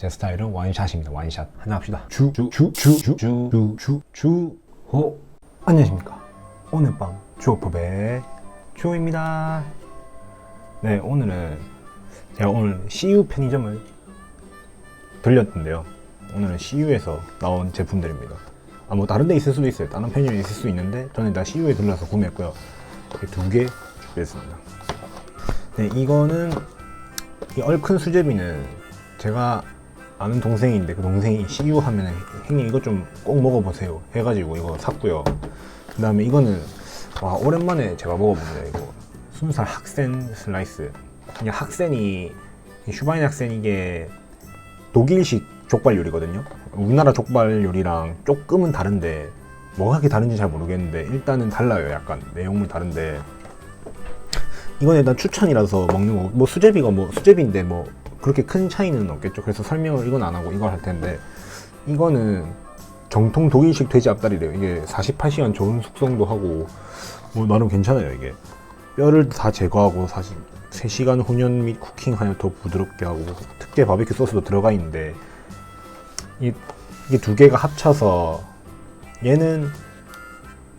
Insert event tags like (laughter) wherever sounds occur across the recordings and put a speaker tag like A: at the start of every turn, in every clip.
A: 제 스타일은 원샷입니다. 원샷. 하나 합시다. 주, 주, 주, 주, 주, 주, 주, 주, 주, 호. 안녕하십니까. 오늘 밤 주어법의 주호입니다. 네, 오늘은 제가 오늘 CU 편의점을 들렸는데요. 오늘은 CU에서 나온 제품들입니다. 아, 뭐 다른 데 있을 수도 있어요. 다른 편의점에 있을 수 있는데 저는 다 CU에 들러서 구매했고요. 두 개 준비했습니다. 네, 이거는 이 얼큰 수제비는 제가 아는 동생인데 그 동생이 CU 하면은 형님 이거 좀 꼭 먹어보세요 해가지고 이거 샀고요. 그 다음에 이거는 와 오랜만에 제가 먹어봅니다 이거 순살 학센 슬라이스. 이게 학센이 이 슈바인 학센 이게 독일식 족발 요리거든요. 우리나라 족발 요리랑 조금은 다른데 뭐가 그렇게 다른지 잘 모르겠는데 일단은 달라요. 약간 내용물 다른데 이건 일단 추천이라서 먹는 거. 뭐 수제비가 뭐 수제비인데 뭐 그렇게 큰 차이는 없겠죠. 그래서 설명을 이건 안 하고 이걸 할 텐데 이거는 정통 독일식 돼지 앞다리래요. 이게 48시간 저온 숙성도 하고 뭐 나름 괜찮아요. 이게 뼈를 다 제거하고 사실 3시간 훈연 및 쿠킹하여 더 부드럽게 하고 특제 바비큐 소스도 들어가 있는데 이, 이게 두 개가 합쳐서 얘는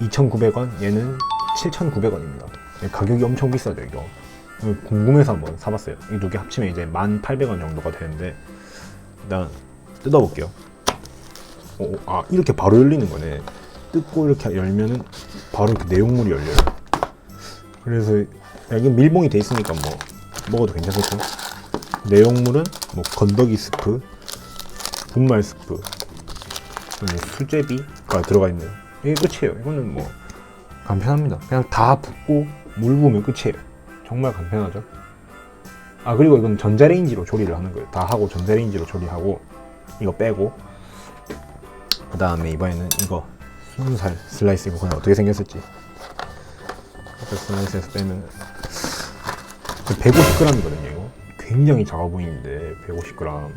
A: 2,900원, 얘는 7,900원입니다. 가격이 엄청 비싸죠, 이거. 궁금해서 한번 사봤어요. 이 두 개 합치면 이제 1,800원 정도가 되는데 일단 뜯어볼게요. 오, 아 이렇게 바로 열리는 거네. 뜯고 이렇게 열면은 바로 이렇게 내용물이 열려요. 그래서 여기 밀봉이 돼 있으니까 뭐 먹어도 괜찮겠죠? 내용물은 뭐 건더기 스프, 분말 스프, 수제비가 들어가 있네요. 이게 끝이에요. 이거는 뭐 간편합니다. 그냥 다 붓고 물 부으면 끝이에요. 정말 간편하죠. 아 그리고 이건 전자레인지로 조리를 하는 거예요. 다 하고 전자레인지로 조리하고 이거 빼고 그 다음에 이번에는 이거 순살 슬라이스 이거 그냥 어떻게 생겼을지 슬라이스에서 빼면 150g이거든요. 이거 굉장히 작아 보이는데 150g.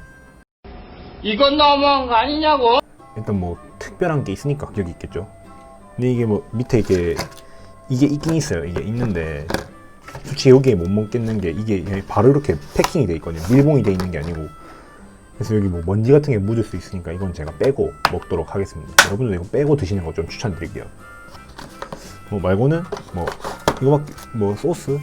B: 이건 너무한 거 아니냐고?
A: 일단 뭐 특별한 게 있으니까 가격이 있겠죠. 근데 이게 뭐 밑에 이게 이게 있긴 있어요. 이게 있는데 솔직히 여기에 못 먹겠는 게 이게 바로 이렇게 패킹이 돼 있거든요. 밀봉이 돼 있는 게 아니고. 그래서 여기 뭐 먼지 같은 게 묻을 수 있으니까 이건 제가 빼고 먹도록 하겠습니다. 여러분들 이거 빼고 드시는 거 좀 추천드릴게요. 뭐 말고는 뭐 이거밖에 뭐 소스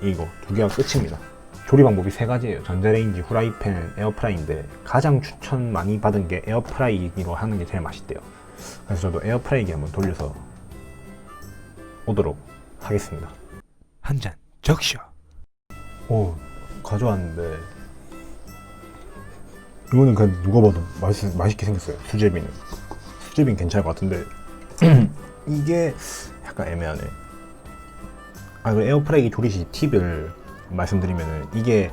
A: 이거 두 개가 끝입니다. 조리 방법이 세 가지예요. 전자레인지, 후라이팬, 에어프라이인데 가장 추천 많이 받은 게 에어프라이기로 하는 게 제일 맛있대요. 그래서 저도 에어프라이기 한번 돌려서 오도록 하겠습니다. 한 잔 적셔. 오 가져왔는데 이거는 그냥 누가 봐도 맛있, 맛있게 생겼어요. 수제비는 수제비는 괜찮을 것 같은데 (clears throat) 이게 약간 애매하네. 아, 그 에어프라이기 조리시 팁을 말씀드리면은 이게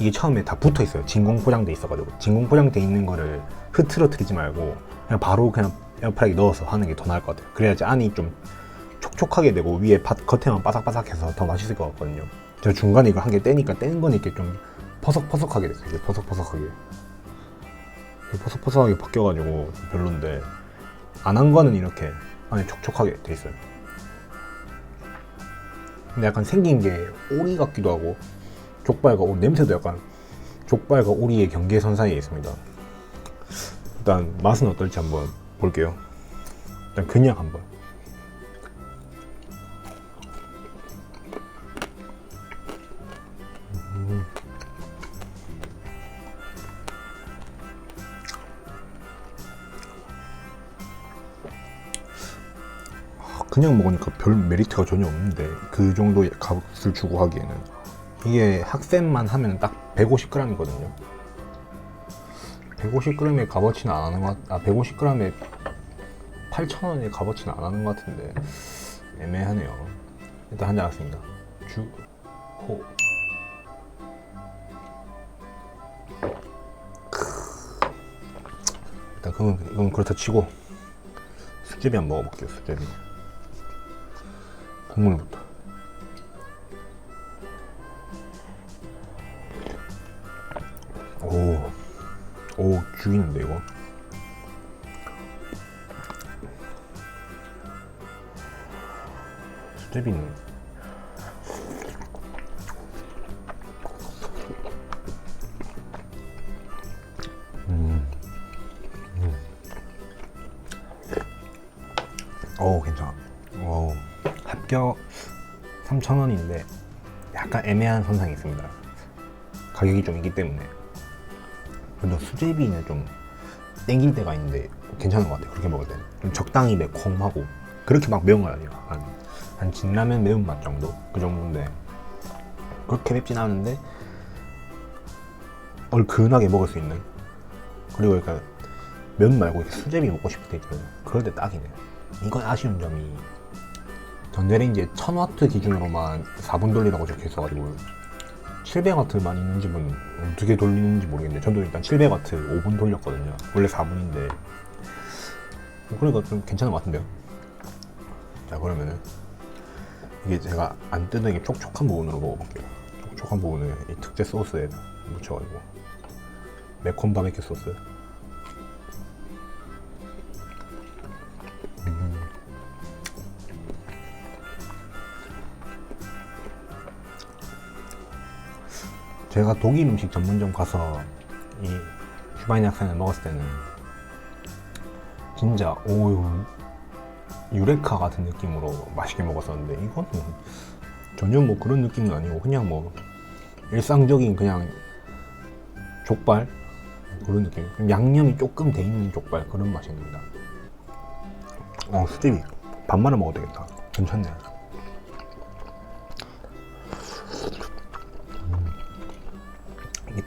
A: 이게 처음에 다 붙어 있어요. 진공 포장돼 있어가지고 진공 포장돼 있는 거를 흐트러뜨리지 말고 그냥 바로 그냥 에어프라이기 넣어서 하는 게 더 나을 것 같아요. 그래야지 안이 좀 촉촉하게 되고 위에 바, 겉에만 바삭바삭해서 더 맛있을 것 같거든요. 제가 중간에 이거 한 개 떼니까 떼는 건 이렇게 좀 퍼석퍼석하게 됐어요. 이게 퍼석퍼석하게. 이게 퍼석퍼석하게 바뀌어가지고 좀 별론데 안 한 거는 이렇게 안에 촉촉하게 돼 있어요. 근데 약간 생긴 게 오리 같기도 하고 족발과 오, 냄새도 약간 족발과 오리의 경계선 사이에 있습니다. 일단 맛은 어떨지 한번 볼게요. 일단 그냥 한번. 그냥 먹으니까 별 메리트가 전혀 없는데 그 정도의 값을 주고 하기에는. 이게 학생만 하면 딱 150g이거든요. 150g의 값어치는 안 하는 것 같, 아 150g에 8,000원의 값어치는 안 하는 것 같은데 애매하네요. 일단 한잔 하겠습니다. 주 호. 일단 그건, 이건 그렇다 치고 수제비 한번 먹어볼게요 수제비 국물부터. 오, 오 죽이는데 이거. 수제비는 음. 음. 오 괜찮아. 오 합격 3,000원인데 약간 애매한 선상이 있습니다. 가격이 좀 있기 때문에. 그래도 수제비는 좀 땡길 때가 있는데 괜찮은 것 같아요. 그렇게 먹을 때는 좀 적당히 매콤하고 그렇게 막 매운 건 아니에요. 한, 한 진라면 매운맛 정도 그 정도인데 그렇게 맵진 않은데 얼큰하게 먹을 수 있는 그리고 그러니까 면 말고 수제비 먹고 싶을 때 있거든요. 그럴 때 딱이네요. 이건 아쉬운 점이 전자레인지에 1000와트 기준으로만 4분 돌리라고 적혀 있어가지고 700와트만 있는지 는 어떻게 돌리는지 모르겠는데 저도 일단 700와트 5분 돌렸거든요. 원래 4분인데 그러니까 좀 괜찮은 것 같은데요. 자 그러면은 이게 제가 안 뜯은 게 촉촉한 부분으로 먹어볼게요. 촉촉한 부분을 이 특제 소스에 묻혀가지고 매콤 바베큐 소스. 제가 독일 음식 전문점 가서 이 슈바이네 학생을 먹었을 때는 진짜 오유 유레카 같은 느낌으로 맛있게 먹었었는데 이거는 전혀 뭐 그런 느낌은 아니고 그냥 뭐 일상적인 그냥 족발? 그런 느낌. 양념이 조금 돼 있는 족발 그런 맛입니다. 어 수제비 밥 말아 먹어도 되겠다. 괜찮네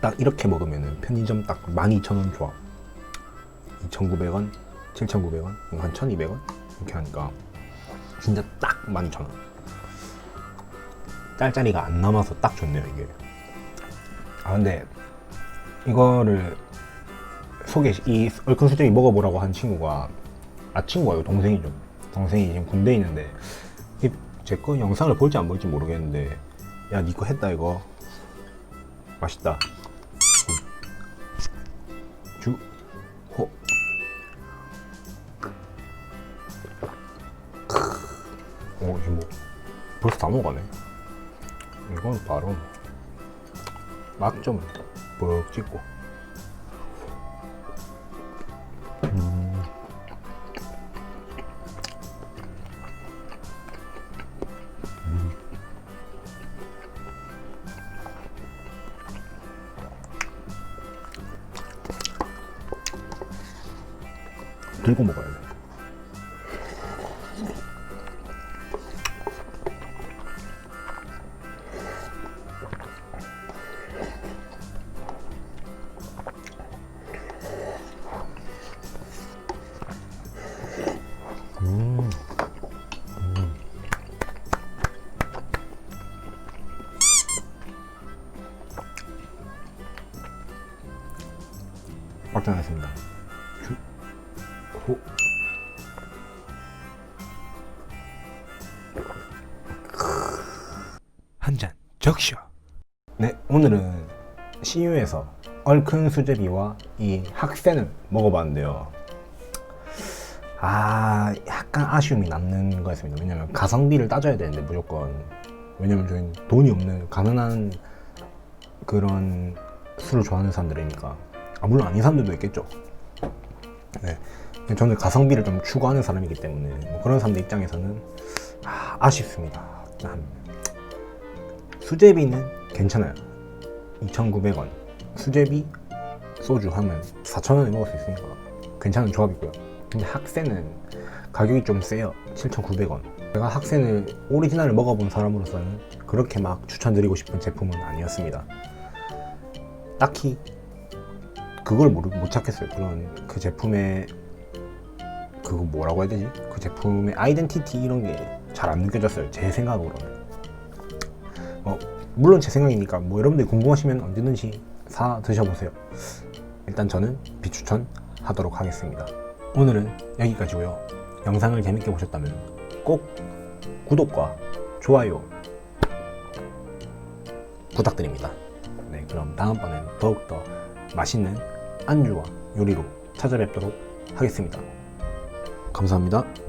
A: 딱 이렇게 먹으면 편의점 딱 12,000원 조합 2,900원, 7,900원, 이거 한 1,200원? 이렇게 하니까 진짜 딱 12,000원. 짤짤이가 안 남아서 딱 좋네요 이게. 아 근데 이거를 소개 이 얼큰 수제비 먹어보라고 한 친구가 아 친구가 동생이죠 동생이 지금 군대에 있는데. 제 거 영상을 볼지 안 볼지 모르겠는데 야 니 거 했다 이거. 맛있다. 주, 호. 오, 이게 뭐, 벌써 다 녹아네. 이건 바로, 맛 좀, 뻑 찍고. 들고 먹어야 돼. 음. 음. 확정했습니다. 적셔. 네, 오늘은 CU에서 얼큰 수제비와 이 학생을 먹어봤는데요. 아, 약간 아쉬움이 남는 거였습니다. 왜냐면 가성비를 따져야 되는데 무조건. 왜냐면 저희는 돈이 없는 가난한 그런 술을 좋아하는 사람들이니까. 아, 물론 아닌 사람들도 있겠죠. 네. 저는 가성비를 좀 추구하는 사람이기 때문에 뭐 그런 사람들 입장에서는 아, 아쉽습니다. 한 수제비는 괜찮아요. 2,900원. 수제비, 소주 하면 4,000원에 먹을 수 있으니까 괜찮은 조합이고요. 근데 학생은 가격이 좀 세요. 7,900원. 제가 학생을 오리지널을 먹어본 사람으로서는 그렇게 막 추천드리고 싶은 제품은 아니었습니다. 딱히 그걸 모르, 못 찾겠어요. 그런 그 제품의 그거 뭐라고 해야 되지? 그 제품의 아이덴티티 이런 게 잘 안 느껴졌어요. 제 생각으로는. 어, 물론 제 생각이니까 뭐 여러분들이 궁금하시면 언제든지 사 드셔보세요. 일단 저는 비추천 하도록 하겠습니다. 오늘은 여기까지고요. 영상을 재밌게 보셨다면 꼭 구독과 좋아요 부탁드립니다. 네, 그럼 다음번엔 더욱더 맛있는 안주와 요리로 찾아뵙도록 하겠습니다. 감사합니다.